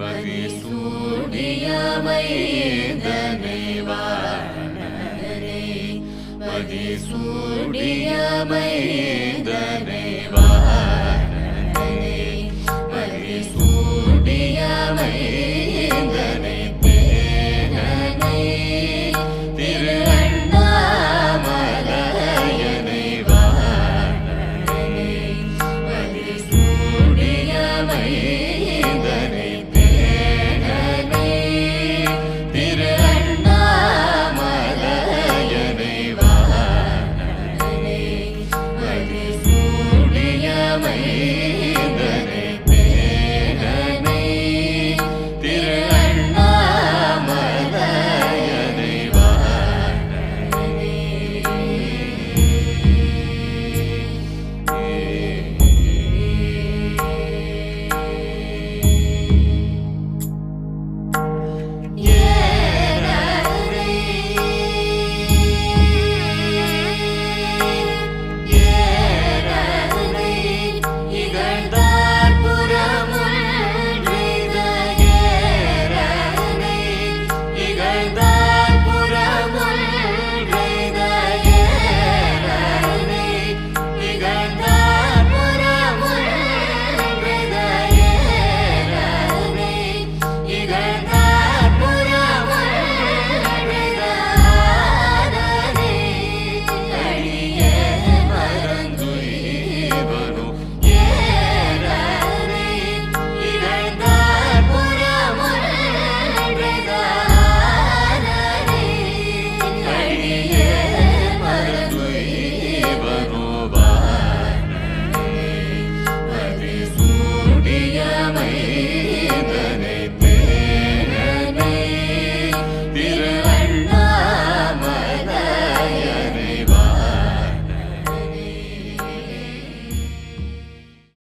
மதிசூடிய மைந்தனை வாணரே மதிசூடிய மைந்தனை many years.